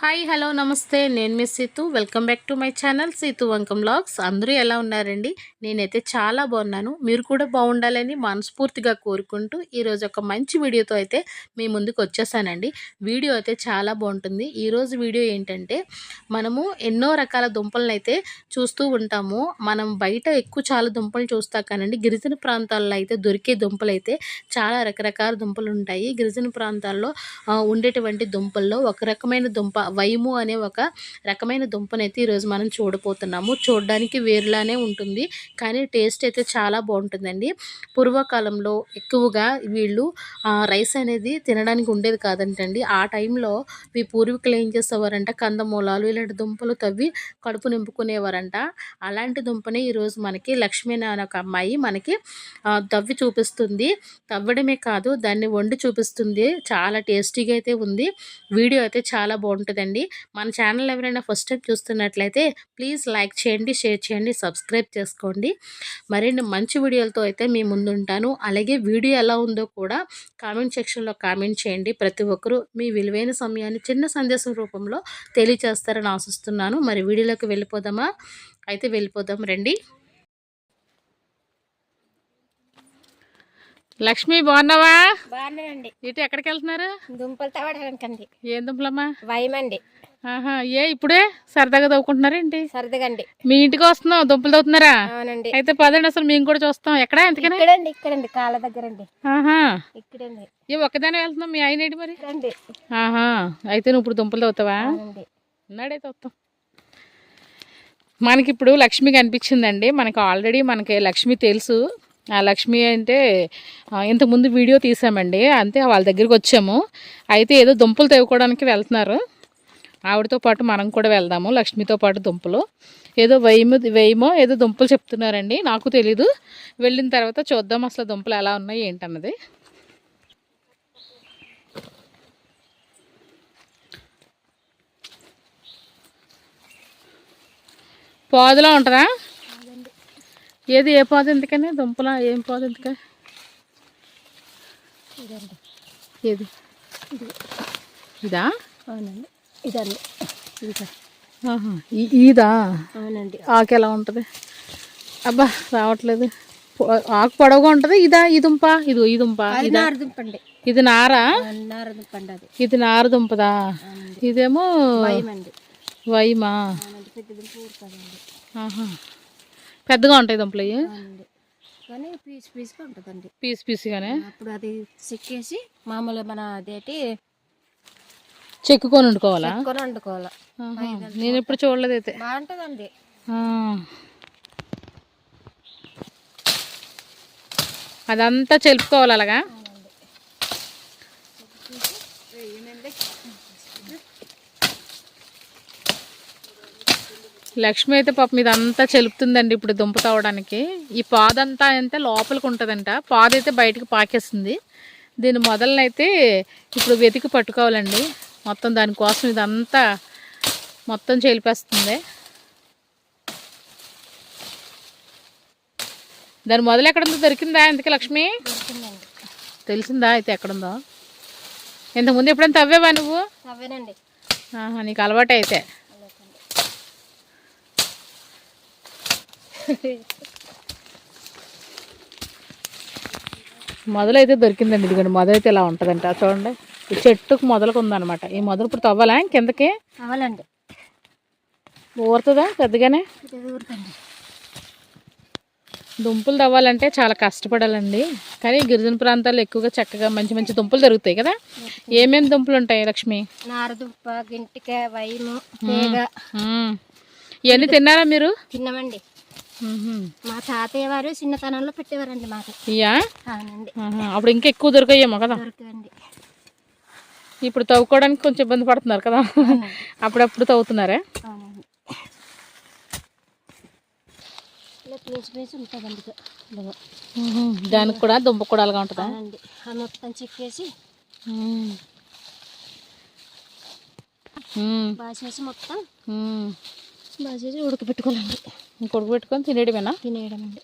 Hi hello నమస్తే. నేను miss Seethu. Welcome back to my channel Seethu Vankam vlogs. అందరూ ఎలా ఉన్నారండి? నేనైతే చాలా బాగున్నాను. మీరు కూడా బాగుండాలని మనస్ఫూర్తిగా కోరుకుంటూ ఈరోజు ఒక మంచి వీడియోతో అయితే మీ ముందుకు వచ్చేసానండి. వీడియో అయితే చాలా బాగుంటుంది. ఈరోజు వీడియో ఏంటంటే మనము ఎన్నో రకాల దుంపలను అయితే చూస్తూ ఉంటాము. మనం బయట ఎక్కువ చాలా దుంపలు చూస్తా కానండి. గిరిజన ప్రాంతాల్లో అయితే దొరికే దుంపలు అయితే చాలా రకరకాల దుంపలు ఉంటాయి. గిరిజన ప్రాంతాల్లో ఉండేటువంటి దుంపల్లో ఒక రకమైన దుంప వైము అనే ఒక రకమైన దుంపనైతే ఈరోజు మనం చూడబోతున్నాము. చూడడానికి వేరులానే ఉంటుంది. కానీ టేస్ట్ అయితే చాలా బాగుంటుందండి. పూర్వకాలంలో ఎక్కువగా వీళ్ళు రైస్ అనేది తినడానికి ఉండేది కాదంటండి. ఆ టైంలో మీ పూర్వీకులు ఏం చేసేవారంట? కందమూలాలు ఇలాంటి దుంపలు తవ్వి కడుపు నింపుకునేవారంట. అలాంటి దుంపని ఈరోజు మనకి లక్ష్మీ అనే ఒక అమ్మాయి మనకి తవ్వి చూపిస్తుంది. తవ్వడమే కాదు దాన్ని వండి చూపిస్తుంది. చాలా టేస్టీగా అయితే ఉంది. వీడియో అయితే చాలా బాగుంటుంది. లేదండి. మన ఛానల్ ఎవరైనా ఫస్ట్ టైం చూస్తున్నట్లయితే ప్లీజ్ లైక్ చేయండి షేర్ చేయండి సబ్స్క్రైబ్ చేసుకోండి. మరిన్ని మంచి వీడియోలతో అయితే మీ ముందుంటాను. అలాగే వీడియో ఎలా ఉందో కూడా కామెంట్ సెక్షన్లో కామెంట్ చేయండి. ప్రతి ఒక్కరూ మీ విలువైన సమయాన్ని చిన్న సందేశం రూపంలో తెలియచేస్తారని ఆశిస్తున్నాను. మరి వీడియోలోకి వెళ్ళిపోదామా? అయితే వెళ్ళిపోదాం రండి. లక్ష్మి బాగున్నావా? బాగున్నానండి. ఇటు ఎక్కడికి వెళ్తున్నారు? దుంపలు తవ్వడానికండి. ఏం దుంపలమ్మా? భయమండి ఆహా ఏ ఇప్పుడే సరదాగా తవ్వుకుంటున్నారా ఏంటి? సరదగండి. మీ ఇంటికి వస్తున్నాం దుంపలు తవ్వుతున్నారా? అవునండి. అయితే పదండి అసలు మేము కూడా చూస్తాం. ఎక్కడ ఎంతకనే ఇక్కడండి ఇక్కడండి కాళ్ళ దగ్గరండి. ఆహా. ఇక్కడండి. ఏ ఒక్కదానే వెళ్తున్నాం మీ ఆయన ఏంటి మరి? ఆహా అయితే నువ్వు ఇప్పుడు దుంపలు తవ్వుతావా? ఉన్నాడైతే వస్తాం మనకి ఇప్పుడు లక్ష్మి కనిపించిందండి. మనకి ఆల్రెడీ మనకి లక్ష్మి తెలుసు. లక్ష్మి అంటే ఇంతకుముందు వీడియో తీసామండి. అంతే వాళ్ళ దగ్గరికి వచ్చాము. అయితే ఏదో దుంపలు తెవ్వుకోవడానికి వెళ్తున్నారు. ఆవిడతో పాటు మనం కూడా వెళ్దాము లక్ష్మితో పాటు దుంపలు. ఏదో వేయము వేయమో ఏదో దుంపలు చెప్తున్నారండి. నాకు తెలీదు. వెళ్ళిన తర్వాత చూద్దాం అసలు దుంపలు ఎలా ఉన్నాయి ఏంటన్నది. పాదులో ఉంటుందా? ఏది ఏ పాదు ఎందుకని? దుంపల ఏం పాదు ఎందుక? ఏది? ఇదా. అవునండి. ఇదండి. ఈదా? అవునండి. ఆకు ఎలా ఉంటుంది? అబ్బా రావట్లేదు. ఆకు పొడవుగా ఉంటుంది. ఇదా ఈ దుంప? ఇది ఈ దుంప. ఇదా? నార ఇది నారా? ఇది నార దుంపదా? అవునండి. ఇదేమో వైమా పెద్ద దుంప పెద్దగా ఉంటాయి దుంపలు కానీ పీస్ పీస్గా ఉంటుందండి. పీస్ పీస్గానే? అప్పుడు అది చెక్కేసి మామూలు మన అదేటి చెక్కుకొని వండుకోవాలా? వండుకోవాలి. నేను ఎప్పుడు చూడలేదు అయితే. బాగుంటుందండి. అదంతా చెలుపుకోవాలి అలాగా? లక్ష్మి అయితే పాపం ఇదంతా చెలుపుతుందండి ఇప్పుడు దుంప తవ్వడానికి. ఈ పాదంతా అయితే లోపలికి ఉంటుందంట. పాద అయితే బయటకు పాకేస్తుంది. దీని మొదలనైతే ఇప్పుడు వెతికి పట్టుకోవాలండి. మొత్తం దానికోసం ఇదంతా మొత్తం చెలిపేస్తుంది. దాని మొదలు ఎక్కడుందో దొరికిందా ఎందుకు లక్ష్మి? తెలిసిందా అయితే ఎక్కడుందో? ఇంతకుముందు ఎప్పుడైనా తవ్వేవా నువ్వు? నీకు అలవాటు అయితే మొదలైతే దొరికిందండి ఇదిగోండి మొదలైతే ఇలా ఉంటుందంట. చూడండి ఈ చెట్టుకు మొదలకు ఉందన్నమాట ఈ మొదలు ఇప్పుడు తవ్వాలా కిందకి? అవలండి ఊరుతుందా పెద్దగానే? దుంపలు తవ్వాలంటే చాలా కష్టపడాలండి. కానీ గిరిజన ప్రాంతాల్లో ఎక్కువగా చక్కగా మంచి మంచి దుంపలు దొరుకుతాయి కదా? ఏమేమి దుంపలు ఉంటాయి లక్ష్మి? నారదుప్ప వైము. ఇవన్నీ తిన్నారా మీరు? తిన్నామండి. మా తాతయ్య వారు చిన్నతనంలో పెట్టేవారండి మాకు. అవునండి. అప్పుడు ఇంకా ఎక్కువ దొరికాయేమో కదా? దొరికండి ఇప్పుడు తవ్వుకోవడానికి కొంచెం ఇబ్బంది పడుతున్నారు కదా? అప్పుడప్పుడు తవ్వుతున్నారా? అవునండి. ఇలా పీచు పీచు ఉంటుందండి ఇక. ఇలాగ. మ్మ్. దానికి కూడా దుంప కూడా అలాగా ఉంటుందా? అవునండి. ఆ మొత్తం చెక్కేసి. బాగా చేసి మొత్తం. బాగా చేసి ఉడకబెట్టుకోవాలండి. ఇంకొడుకు పెట్టుకొని తినేయడమేనా? తినేయడం అండి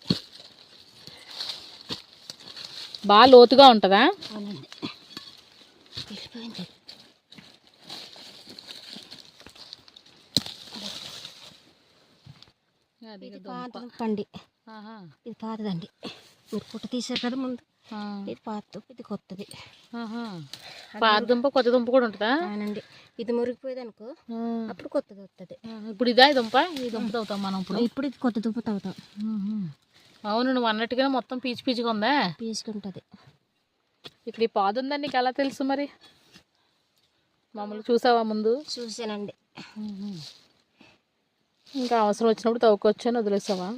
బాగా లోతుగా ఉంటుందా? పండి ఇది పాతదండి. మీరు పుట్ట తీసారు కదా ముందు. ఇది పాత ఇది కొత్తది. పాత దుంప కొత్త దుంప కూడా ఉంటుందా? అవునండి. ఇది మురిగిపోయేది అనుకో. అప్పుడు కొత్తది వస్తుంది ఇప్పుడు ఇదా దుంప? ఈ దుంప తవ్వుతాం మనం ఇప్పుడు. ఇప్పుడు ఇది కొత్త దుంప తవ్వుతాం. అవును నువ్వు అన్నట్టుగానే మొత్తం పీచు పీచుగా ఉందా? పీసుకుంటుంది ఇక్కడ ఈ పాదు ఉందని నీకు? ఎలా తెలుసు మరి? మామూలు చూసావా ముందు? చూసానండి. ఇంకా అవసరం వచ్చినప్పుడు తవ్వుకోవచ్చు అని వదిలేసావా?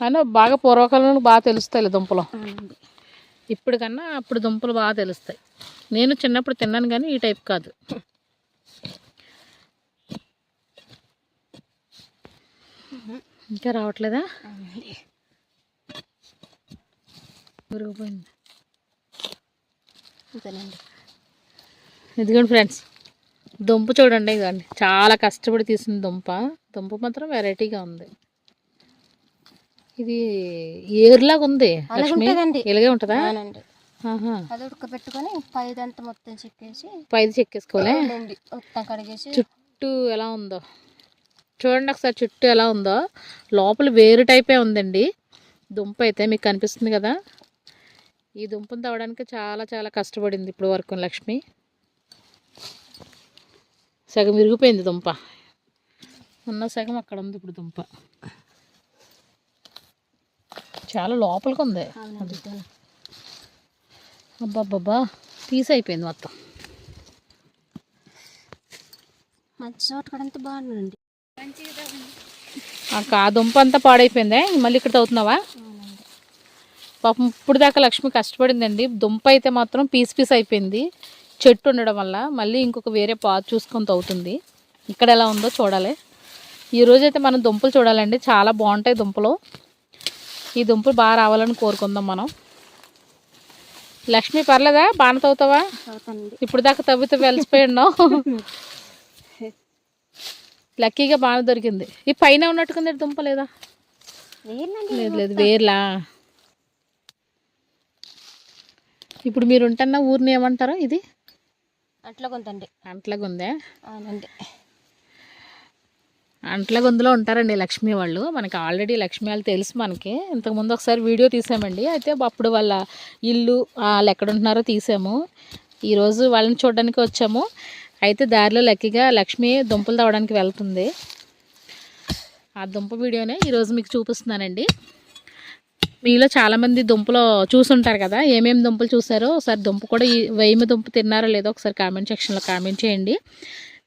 అయినా బాగా పూర్వకాలంలో బాగా తెలుస్తాయి దుంపలు. ఇప్పుడు కన్నా అప్పుడు దుంపలు బాగా తెలుస్తాయి. నేను చిన్నప్పుడు తిన్నాను కానీ ఈ టైప్ కాదు. ఇంకా రావట్లేదా? మురిగిపోయింది. ఇదిగోండి ఫ్రెండ్స్ దుంప చూడండి ఇదిగోండి. చాలా కష్టపడి తీసిన దుంప. దుంప మాత్రం వెరైటీగా ఉంది. ఇది ఏరులాగా ఉంది. ఇలాగే ఉంటుందా? అది ఉడకబెట్టుకొని పైదంతా మొత్తం చెక్కేసి పైది చెక్కేసుకోలే అవునండి. మొత్తం కడిగేసి చుట్టూ ఎలా ఉందో. చూడండి ఒకసారి చుట్టూ ఎలా ఉందో. లోపల వేరు టైపే ఉందండి. దుంప అయితే మీకు కనిపిస్తుంది కదా. ఈ దుంపను తవ్వడానికి చాలా చాలా కష్టపడింది ఇప్పుడు వరకు లక్ష్మి. సగం విరిగిపోయింది దుంప. ఉన్న సగం అక్కడ ఉంది ఇప్పుడు దుంప. చాలా లోపలికి ఉంది అబ్బాబ్బా పీస్ అయిపోయింది మొత్తం. బాగుందండి. ఆ దుంప అంతా పాడైపోయిందే? మళ్ళీ ఇక్కడ తవ్వుతున్నావా? పాపం ఇప్పుడు దాకా లక్ష్మి కష్టపడిందండి. దుంప అయితే మాత్రం పీస్ పీస్ అయిపోయింది. చెట్టు ఉండడం వల్ల మళ్ళీ ఇంకొక వేరే పాత్ చూసుకొని తవ్వుతుంది. ఇక్కడ ఎలా ఉందో చూడాలి. ఈ రోజు అయితే మనం దుంపలు చూడాలండి. చాలా బాగుంటాయి దుంపలు. ఈ దుంపలు బాగా రావాలని కోరుకుందాం మనం. లక్ష్మి పర్లేదా? బాగా తవ్వుతావా? ఇప్పుడు దాకా తవ్వితే వెలిసిపోయి ఉన్నావు. లక్కీగా బాగా దొరికింది. ఈ పైన ఉన్నట్టుకుంది దుంప లేదా? లేదు లేదు వేర్లా? ఇప్పుడు మీరు ఉంటున్న ఊరిని ఏమంటారు ఇది? అట్లా కొంతండి అంట్లగుందే? అవునండి. అంట్లగుందులో ఉంటారండి లక్ష్మి వాళ్ళు. మనకి ఆల్రెడీ లక్ష్మి వాళ్ళు తెలుసు మనకి. ఇంతకుముందు ఒకసారి వీడియో తీసామండి. అయితే అప్పుడు వాళ్ళ ఇల్లు వాళ్ళు ఎక్కడ ఉంటున్నారో తీసాము ఈరోజు వాళ్ళని చూడడానికి వచ్చాము. అయితే దారిలో లక్కీగా లక్ష్మి దుంపలు తవ్వడానికి వెళ్తుంది. ఆ దుంప వీడియోనే ఈరోజు మీకు చూపిస్తున్నానండి. మీలో చాలామంది దుంపలు చూసుంటారు కదా ఏమేమి దుంపలు చూసారో ఒకసారి దుంప కూడా ఈ దుంప తిన్నారో లేదో ఒకసారి కామెంట్ సెక్షన్లో కామెంట్ చేయండి.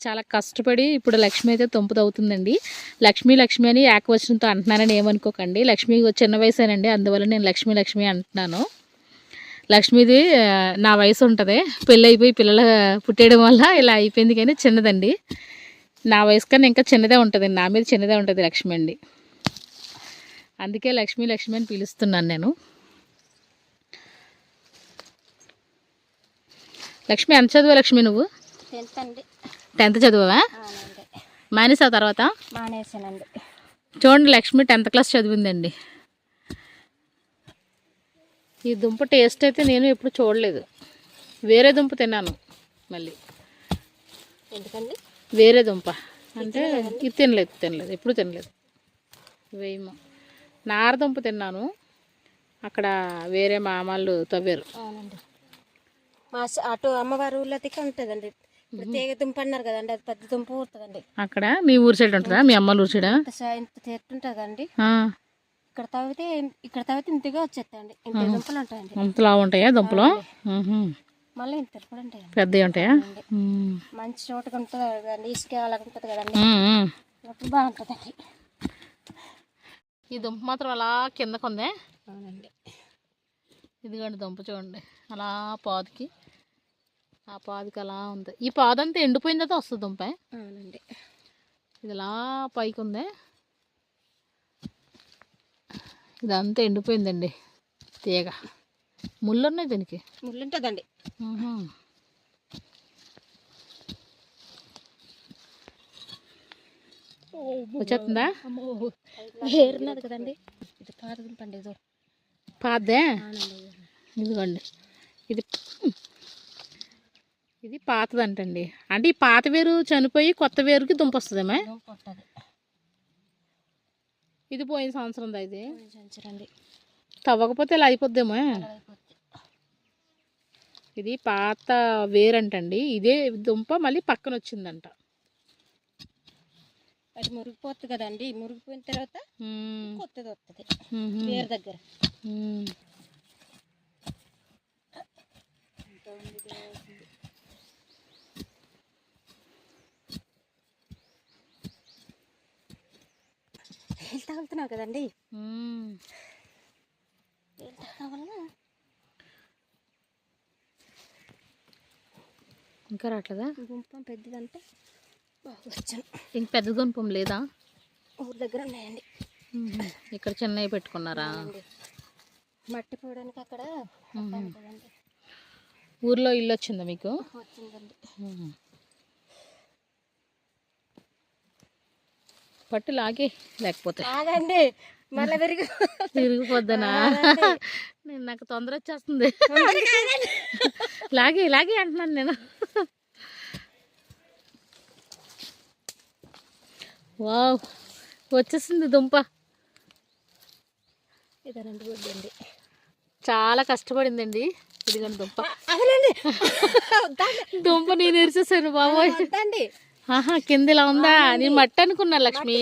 చాలా కష్టపడి ఇప్పుడు లక్ష్మి అయితే తొంపుదవుతుందండి. తవ్వుతుందండి లక్ష్మి లక్ష్మి అని ఏకవచనంతో అంటున్నానని ఏమనుకోకండి. లక్ష్మి చిన్న వయసేనండి. అందువల్ల నేను లక్ష్మి లక్ష్మి అంటున్నాను. లక్ష్మిది నా వయసు ఉంటుంది పెళ్ళి అయిపోయి పిల్లలు పుట్టేయడం వల్ల ఇలా అయిపోయింది కానీ చిన్నదండి. నా వయసు కన్నా ఇంకా చిన్నదే ఉంటుంది. నా మీద చిన్నదే ఉంటుంది లక్ష్మి అండి. అందుకే లక్ష్మి లక్ష్మి అని పిలుస్తున్నాను నేను. లక్ష్మి ఎంత చదువు లక్ష్మి నువ్వు? టెన్త్ అండి టెన్త్ చదువా అవునండి మానేసా తర్వాత? మానేసానండి. చూడండి లక్ష్మి టెన్త్ క్లాస్ చదివిందండి. ఈ దుంప టేస్ట్ అయితే నేను ఎప్పుడు చూడలేదు. వేరే దుంప తిన్నాను మళ్ళీ. ఎందుకండి? వేరే దుంప. అంటే ఇది తినలేదు తినలేదు. ఎప్పుడు తినలేదు. వేయము. నారదుంప తిన్నాను. అక్కడ వేరే మామలు తవ్వారు. అవునండి. మా అటు అమ్మవారి ఊళ్ళో ఉంటుందండి. ఇప్పుడు తీగ దుంప అన్నారు కదండి అది పెద్ద దుంప ఊరుతుందండి. అక్కడ మీ ఊరి సైడ్ ఉంటుందా? మీ అమ్మల ఊరి సైడా ఇంత చెట్టు ఉంటుంది కదండి ఇక్కడ తవ్వితే ఇక్కడ తవ్వితే ఇంతగా వచ్చేస్తాయండి. ఇంత దుంపలు ఉంటాయండి. అంతలా ఉంటాయా దుంపలు. మళ్ళీ ఇంత కూడా ఉంటాయండి. పెద్దవి ఉంటాయా. మంచి చోటుగా ఉంటుంది కదండి ఇసుక అలాగ ఉంటుంది కదండి. బాగుంటుందండి. ఈ దుంప మాత్రం అలా కిందకు ఉందే అవునండి. ఇదిగోండి దుంప చూడండి. అలా పాదుకి ఆ పాదుకి అలా ఉంది. ఈ పాదు అంతా ఎండిపోయిన తర్వాత వస్తుంది దుంప. అవునండి. ఇది అలా పైకి ఉంది. ఇదంతా ఎండిపోయిందండి. తీగ. ముళ్ళు ఉన్నాయి దీనికి? ముళ్ళు ఉంటుందండి. వచ్చేస్తుందా? వేరున్నది కదండి. ఇది పాత దుంప అండి ఇది పాదే ఇదిగోండి. ఇది ఇది పాతదంటండి. అంటే ఈ పాత వేరు చనిపోయి కొత్త వేరుకి దుంప వస్తుందేమే పుట్టది ఇది పోయిన సంవత్సరం ఇది? తవ్వకపోతే ఇలా అయిపోద్దేమో? అయిపోద్ది. ఇది పాత వేరంటండి. ఇదే దుంప మళ్ళీ పక్కన వచ్చిందంట అది మురిగిపోతుంది కదండి. మురిగిపోయిన తర్వాత. కొత్తది వస్తుంది. వేరు దగ్గర. నీళ్ళు తగులుతున్నావు కదండి. తాగడం వల్ల ఇంకా రావట్లేదా? గుంపం పెద్దదంటే బాగా వచ్చాను. ఇంక పెద్ద దుంపం లేదా? ఊరి దగ్గర ఉన్నాయండి. ఇక్కడ చిన్నవి పెట్టుకున్నారా. మట్టి పోవడానికి అక్కడ ఊర్లో ఇల్లు వచ్చిందా మీకు? వచ్చిందండి. పట్టు లాగే లేకపోతే ఆగండి. మళ్ళీ విరిగి తిరిగిపోద్దనా? నేను నాకు తొందర వచ్చేస్తుంది. లాగే లాగే అంటున్నాను నేను. వావ్ వచ్చేసింది దుంప. ఇదనండి వద్దండి. చాలా కష్టపడిందండి ఇదిగోండి దుంప. అవునండి దుంప నేను ఎరిసేసాను బాబోయ్. ఆహా కింద ఇలా ఉందా నేను మట్టి అనుకున్నా లక్ష్మి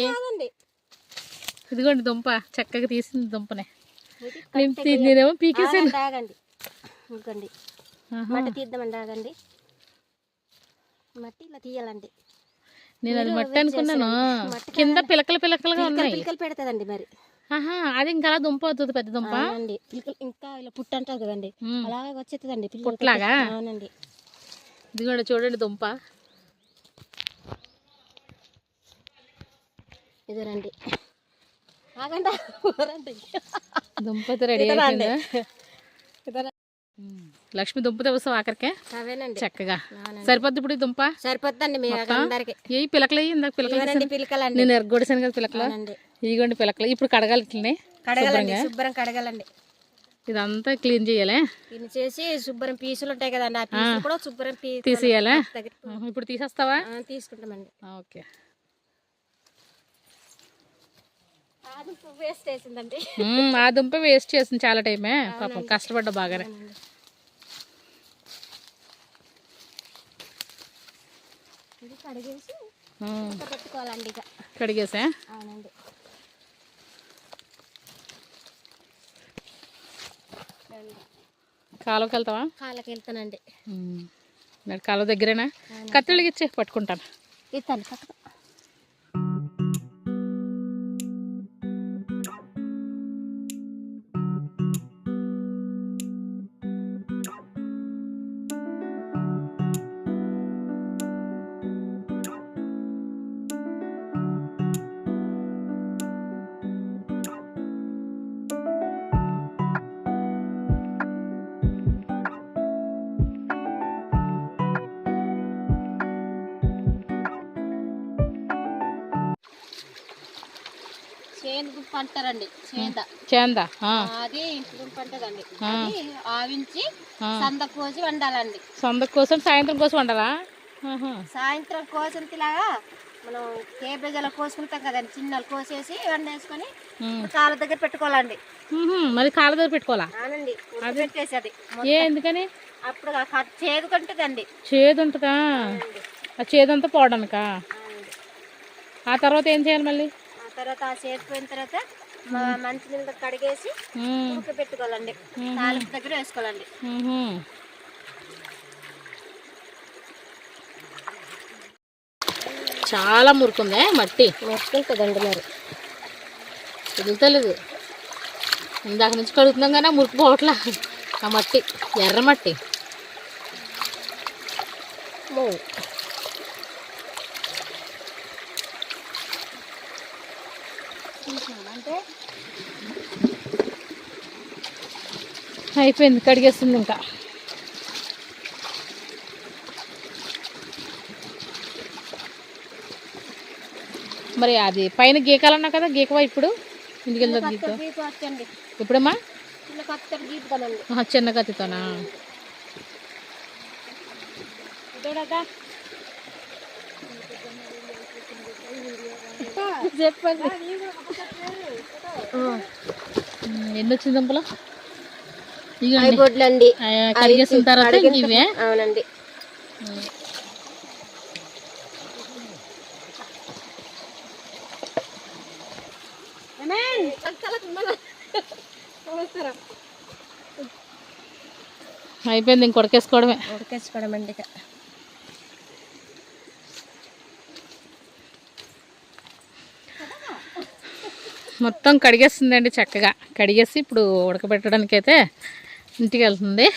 ఇదిగోండి దుంప చక్కగా తీసింది దుంపనే. ఇది నేను నేనేమో పీకేసాను. ఆగండి. మట్టి తీద్దామండి ఆగండి మట్టి ఇలా తీయాలండి. నేను అది మట్టి అనుకున్నాను. కింద. పిలకలు పిలకలుగా పిలకలు ఉన్నాయి. పిలకలు పెడతదండి మరి. ఆహా అది ఇంకా అలా దుంప అవుతుంది పెద్ద దుంప? పిలకలు ఇంకా ఇలా పుట్టు అంటారు కదండి. అలాగే వచ్చేస్తుందండి పుట్టలాగా? పెట్టి- అవునండి. ఇదిగోండి చూడండి దుంప. ఆగండి అయితే రెడీ. అయిపోయిందా? ఇదేనా- లక్ష్మి దుంప తెవస్తావు ఆఖరికే? అవేనండి. చక్కగా. సరిపోద్ది ఇప్పుడు దుంప? సరిపోద్దండి మీ అందరికి. ఏ పిలకలు ఇందాక పిలకలు. పిలకలండి. నేను ఎరగొడిసాను కదా పిలకలు. ఇదిగోండి పిలకలు. ఇప్పుడు కడగాలి ఇట్లనే కడగాలండి శుభ్రం కడగాలండి. ఇదంతా క్లీన్ చేయాలి? దీన్ని చేసి శుభ్రం పీసులు ఉంటాయి కదండి ఆ పీసులు కూడా శుభ్రం తీసేయాలా? ఇప్పుడు తీసేస్తావా? తీసుకుంటామండి. ఓకే అది వేస్ట్ ఆ దుంప వేస్ట్ చేసింది చాలా టైమే పాపం కష్టపడ్డా బాగానే. కడిగేసి మ్మ్, ఇంకా పెట్టుకోవాలండి ఇక. కడిగేసా? అవునండి. కాలువకి వెళ్తావా? వెళ్తానండి. కాలువ దగ్గరేనా? కత్తిళ్ళకి ఇచ్చే పట్టుకుంటాను. ఇస్తాను గుంప అంటారండి చేంద చేందా అది ఇంటి గుంప అంటదండి ఆవించి. సంద కోసి వండాలండి. సొంత కోసం సాయంత్రం కోసం వండాలా. సాయంత్రం కోసినలాగా మనం కేబేజీలో కోసుకుంటాం కదండి చిన్నలు కోసేసి వండేసుకొని. కాళ్ళ దగ్గర పెట్టుకోవాలండి. మరి కాళ్ళ దగ్గర పెట్టుకోవాలా? అవునండి ఉడక పెట్టేసి అది ఏ ఎందుకని? అప్పుడు ఆ కట్ చేదుకుంటుందండి చేదు ఉంటుందా. ఆ చేదంతా పోవడానికా. ఆ తర్వాత ఏం చేయాలి మళ్ళీ? తర్వాత ఆ చేదిపోయిన తర్వాత మంచి నీళ్ళ కడిగేసి. ఉడక పెట్టుకోవాలండి. తాలింపు దగ్గర వేసుకోవాలండి. చాలా మురుకుందే మట్టి. మొత్తుంటుందండి మరి. వదులుతలేదు ఇందాక నుంచి కడుగుతున్నాం కానీ ఆ మురికి పోవట్లా ఆ మట్టి ఎర్ర మట్టి అంటే అయిపోయింది కడిగేస్తుంది ఇంకా. మరి అది పైన గీకాలన్నా కదా గీకవా ఇప్పుడు? ఇంటికి వెళ్తా గీక ఇప్పుడమ్మా చిన్న కత్తితోనా? చెప్పండి. ఎన్ని వచ్చింది దుంపలు ఇగోండి అయిపోట్లండి కడిగేసిన తర్వాత ఇంక ఇవే అవునండి. అయిపోయింది ఇంక ఉడకేసుకోవడమే. ఉడకేసుకోవడం అండి ఇక. మొత్తం కడిగేస్తుందండి చక్కగా. కడిగేసి ఇప్పుడు ఉడకబెట్టడానికి అయితే ఇంటికి వెళ్తుంది.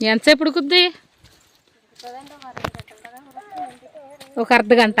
ఎంతసేపు ఉడుకుద్ది? ఒక అర్ధ గంట.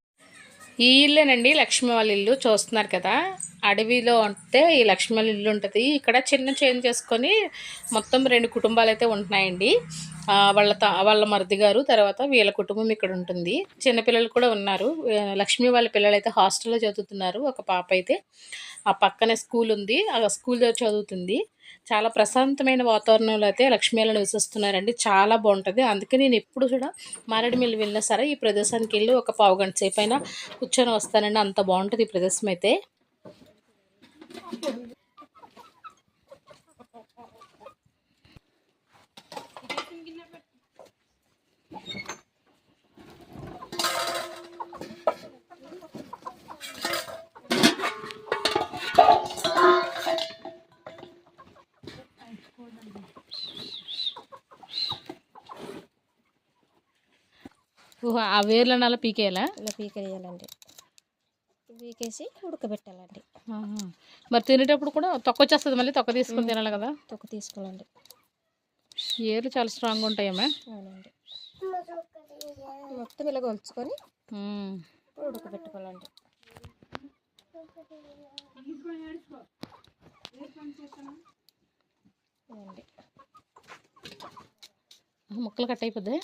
ఈ ఇల్లేనండి లక్ష్మీ వాళ్ళ ఇల్లు చూస్తున్నారు కదా. అడవిలో ఉంటే ఈ లక్ష్మీ వాళ్ళ ఇల్లు ఉంటుంది. ఇక్కడ చిన్న చేంజ్ చేసుకొని మొత్తం రెండు కుటుంబాలు అయితే ఉంటున్నాయండి. వాళ్ళ త వాళ్ళ మరిది గారు తర్వాత వీళ్ళ కుటుంబం ఇక్కడ ఉంటుంది. చిన్నపిల్లలు కూడా ఉన్నారు. లక్ష్మి వాళ్ళ పిల్లలు అయితే హాస్టల్లో చదువుతున్నారు. ఒక పాప అయితే ఆ పక్కనే స్కూల్ ఉంది. ఆ స్కూల్ దగ్గర చదువుతుంది. చాలా ప్రశాంతమైన వాతావరణంలో అయితే లక్ష్మీలను నివసిస్తున్నారండి చాలా బాగుంటుంది. అందుకే నేను ఎప్పుడు కూడా మారేడుమిల్లి వెళ్ళినా సరే ఈ ప్రదేశానికి వెళ్ళి ఒక పావు గంట సేపు అయినా కూర్చొని వస్తానండి. అంత బాగుంటుంది ఈ ప్రదేశం అయితే. ఊహ, ఆ వేర్లను అలా పీకేయాలా? ఇలా పీకేయాలండి. పీకేసి ఉడకబెట్టాలండి. ఆహా. మరి తినేటప్పుడు కూడా తొక్క వచ్చేస్తుంది మళ్ళీ తొక్క తీసుకొని తినాలి కదా? తొక్క తీసుకోవాలండి. ఏర్లు చాలా స్ట్రాంగ్ ఉంటాయమ్మా అవునండి. మొత్తం ఇలా కొలుచుకొని ఉమ్. ఉడకబెట్టుకోవాలండి. ముక్కలు కట్ అయిపోద్ది?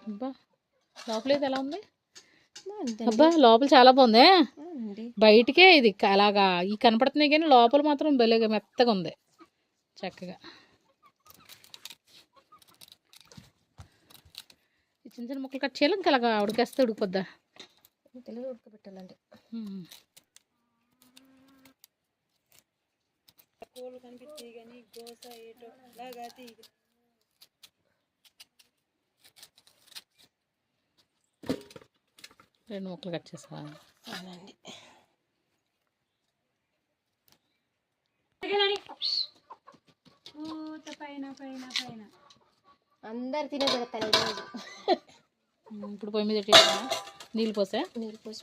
అబ్బా లోపల ఇది ఎలా ఉంది? అబ్బా లోపల చాలా బాగుంది. బయటికే ఇది అలాగా ఈ కనపడుతున్నాయి కానీ లోపల మాత్రం భలేగా మెత్తగా ఉంది. చక్కగా. చిన్న చిన్న ముక్కలు కట్ చేయాలి ఇంకా అలాగా ఉడికేస్తే ఉడికిపోద్దా? ఉడకబెట్టాలండి. ఉమ్. రెండు ముక్కలు కట్ చేసా అవునండి. అందరు తినే పెడతాను ఈరోజు ఇప్పుడు పొయ్యి మీద? నీళ్ళు పోసా? నీళ్ళు పోసి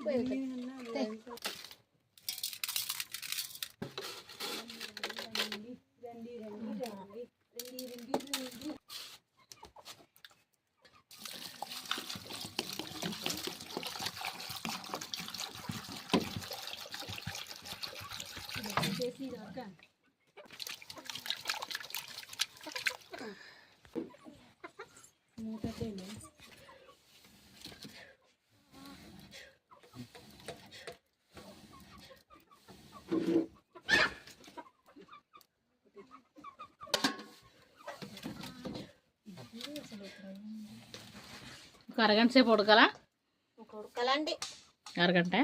ली जाकर मोटर ले ఒక అరగంట సేపు ఉడకాలా ఉడకాలండి అరగంట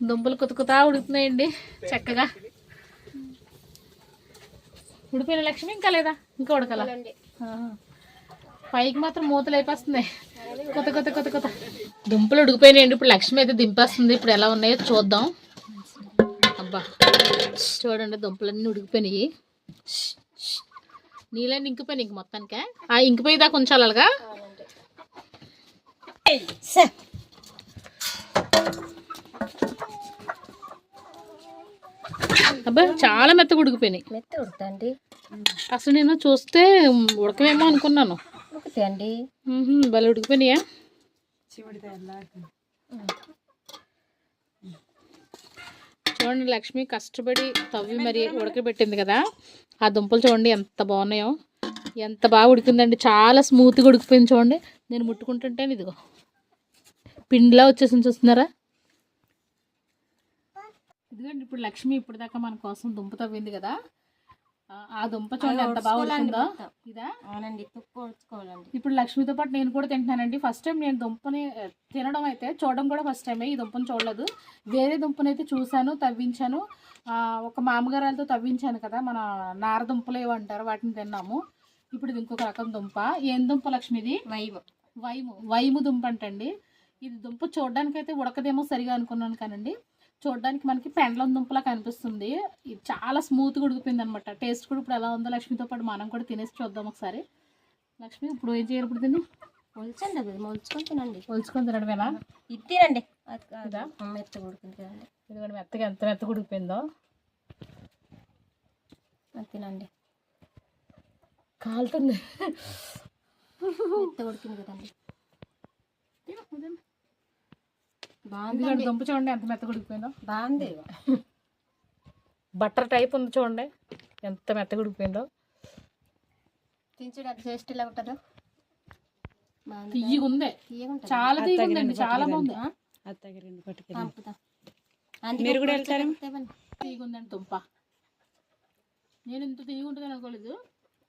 దుంపలు కొత్త ఉడుకుతున్నాయండి. చక్కగా. ఉడిపోయిన లక్ష్మి ఇంకా లేదా? ఇంకా ఉడకాల. పైకి మాత్రం మూతలు అయిపోస్తున్నాయి. కొత్త కొత్త కొత్త కొత్త. దుంపలు ఉడికిపోయినాయండి. ఇప్పుడు లక్ష్మి అయితే దింపేస్తుంది. ఇప్పుడు ఎలా ఉన్నాయో చూద్దాం. అబ్బా. చూడండి దుంపలన్నీ ఉడికిపోయినాయి. నీళ్ళని ఇంకిపోయినాయి ఇంక మొత్తానికే. ఆ ఇంకిపోయేదాకా ఉంచాలి అలాగా? అబ్బా చాలా మెత్తగా ఉడికిపోయినాయి మెత్త ఉడుకుతండి అసలు నేను చూస్తే ఉడకవేమో అనుకున్నాను. ఉడుకుతాయండి భలే ఉడికిపోయినాయా. చూడండి లక్ష్మి కష్టపడి తవ్వి మరి ఉడకబెట్టింది కదా. ఆ దుంపలు చూడండి ఎంత బాగున్నాయో. ఎంత బాగా ఉడికిందండి. చాలా స్మూత్గా ఉడికిపోయింది చూడండి. నేను ముట్టుకుంటుంటే ఇదిగో. పిండిలా వచ్చేసింది చూస్తున్నారా? ఇదిగోండి ఇప్పుడు లక్ష్మి ఇప్పుడు దాకా మన కోసం దుంప తవ్వింది కదా. ఆ- దుంప చూడండి ఎంత బాగా ఉడికిందో. ఇదా? అవునండి ఇప్పుడు లక్ష్మితో పాటు నేను కూడా తింటున్నానండి. ఫస్ట్ టైం నేను దుంపని తినడం అయితే చూడడం కూడా ఫస్ట్ టైమే ఈ దుంపని చూడలేదు. వేరే దుంపని అయితే చూశాను తవ్వించాను. ఆ, ఒక మామగారాలతో తవ్వించాను కదా మన నార దుంపలు ఏవో అంటారు వాటిని తిన్నాము. ఇప్పుడు ఇది ఇంకొక రకం దుంప. ఏం దుంప లక్ష్మిది వైవ్ వైము. వైము. దుంప అంటండి. ఇది దుంప చూడడానికి అయితే ఉడకదేమో సరిగా అనుకున్నాను కానండి. చూడడానికి మనకి పెండ్లం దుంపలా కనిపిస్తుంది. ఇది చాలా స్మూత్గా ఉడికిపోయింది అనమాట టేస్ట్ కూడా ఇప్పుడు ఎలా ఉందో లక్ష్మితో పాటు మనం కూడా తినేసి చూద్దాం ఒకసారి. లక్ష్మి ఇప్పుడు ఏం చేయాలి ఇప్పుడు దీన్ని? మొలిచండి అది. మొలుచుకొని తినండి. పోల్చుకొని తినడమేనా? ఇది తినండి. కాదు. మెత్త ఉడుకుంది కదండి. ఇది కూడా మెత్తగా ఎంత మెత్తగా ఉడికిపోయిందో. అది తినండి. కాలుతుంది. మెత్త ఉడికింది కదండి. బాగుంది. దుంప చూడండి ఎంత మెత్తగా ఉడికిపోయిందో. బాగుంది. బట్టర్ టైప్ ఉంది చూడండి ఎంత మెత్తగా ఉడికిపోయిందో. తినడానికి టేస్ట్ ఎలా ఉంటుందో. బాగుంది. తీయగా ఉంది. తీయగా చాలా తీయగా ఉందండి చాలా బాగుంది. మీరు కూడా వెళ్తారు తీగ ఉందండి దుంప. నేను ఇంత తీగ ఉంటుంది అనుకోలేదు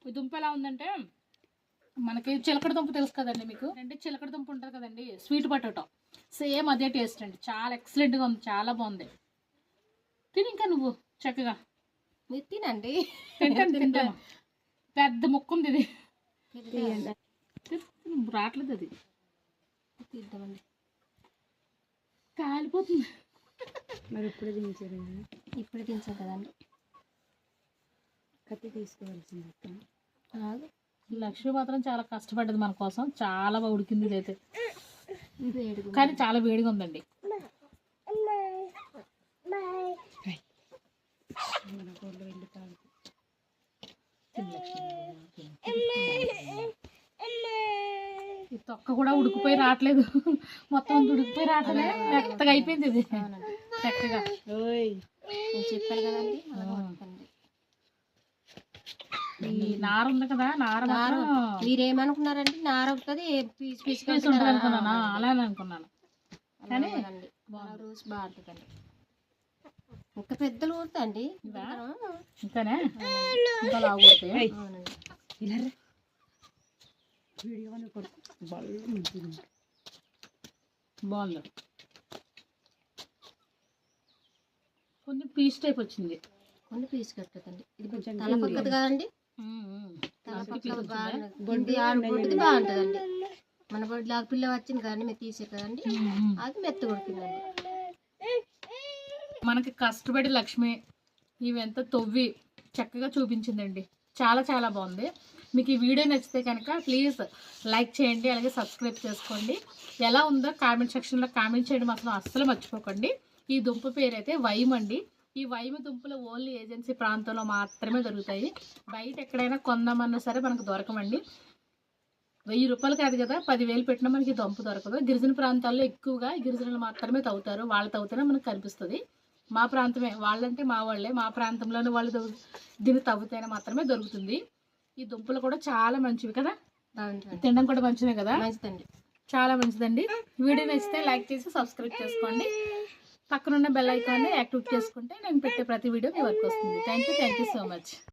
ఈ దుంప ఎలా ఉందంటే మనకి చిలకడ దుంప తెలుసు కదండి మీకు? అంటే చిలకడ దుంప ఉంటుంది కదండి స్వీట్ పొటాటో. సేమ్ అదే టేస్ట్ అండి. చాలా ఎక్సలెంట్గా ఉంది. చాలా బాగుంది. తిని ఇంకా నువ్వు చక్కగా. మీరు తినండి. తింటాను తింటాను. పెద్ద ముక్క ఉంది ఇది రావట్లేదు అది. తీద్దామండి. కాలిపోతుంది. మరి ఇప్పుడు దించారండి ఇప్పుడు దించాం కదండి. కత్తి తీసుకోవాల్సింది. లక్ష్మి మాత్రం చాలా కష్టపడ్డది మన కోసం. చాలా బాగా ఉడికింది ఏడుగు కానీ చాలా వేడిగా ఉందండి. ఈ తొక్క కూడా ఉడికిపోయి రావట్లేదు. మొత్తం ఉడికిపోయి రావట్లే మెత్తగా అయిపోయింది ఇది. చక్కగా. చెప్పాను కదండి. ఈ నార ఉంది కదా నార నార మాత్రం మీరేమనుకున్నారండి? నార ఉంటుంది పీస్ పీస్ పీస్ ఉంటుంది అనుకున్నాను? అలానే అనుకున్నాను. కానీ మన రోజు బాగుంటుందండి ఇంకా పెద్దలు ఊరుతాండి? ఇంకానే ఇంకా. బాగుంది. కొంచెం పీస్ టైప్ వచ్చింది. కొన్ని పీస్ కట్టుదండి ఇది కొంచెం తల పక్కది కదండి? బొడ్డిది బాగుంటుందండి. మన బొడ్డి లాగా పిల్ల వచ్చింది కదండి మీరు తీసే కదండి. అది మెత్త ఉడికిందండి మనకి కష్టపడి లక్ష్మి ఇవంతా తవ్వి చక్కగా చూపించిందండి. చాలా చాలా బాగుంది. మీకు ఈ వీడియో నచ్చితే కనుక ప్లీజ్ లైక్ చేయండి అలాగే సబ్స్క్రైబ్ చేసుకోండి. ఎలా ఉందో కామెంట్ సెక్షన్లో కామెంట్ చేయడం అసలు అస్సలు మర్చిపోకండి. ఈ దుంప పేరు అయితే వైమ్ అండి ఈ వైమ దుంపలు ఓన్లీ ఏజెన్సీ ప్రాంతంలో మాత్రమే దొరుకుతాయి. బయట ఎక్కడైనా కొందామన్నా సరే మనకు దొరకమండి వెయ్యి రూపాయలు కాదు కదా పదివేలు పెట్టినా మనకి దుంప దొరకదు. గిరిజన ప్రాంతాల్లో ఎక్కువగా గిరిజనులు మాత్రమే తవ్వుతారు. వాళ్ళు తవ్వుతేనే మనకు కనిపిస్తుంది. మా ప్రాంతమే వాళ్ళంటే మా వాళ్ళే. మా ప్రాంతంలోనే వాళ్ళు దీన్ని తవ్వుతేనే మాత్రమే దొరుకుతుంది. ఈ దుంపలు కూడా చాలా మంచివి కదా? తినడం కూడా మంచిదే కదా? మంచిదండి. చాలా మంచిదండి. వీడియో నచ్చితే లైక్ చేసి సబ్స్క్రైబ్ చేసుకోండి. పక్కనున్న బెల్ ఐకాన్ని యాక్టివేట్ చేసుకుంటే నేను పెట్టే ప్రతి వీడియో మీ వరకు వస్తుంది. Thank you thank you so much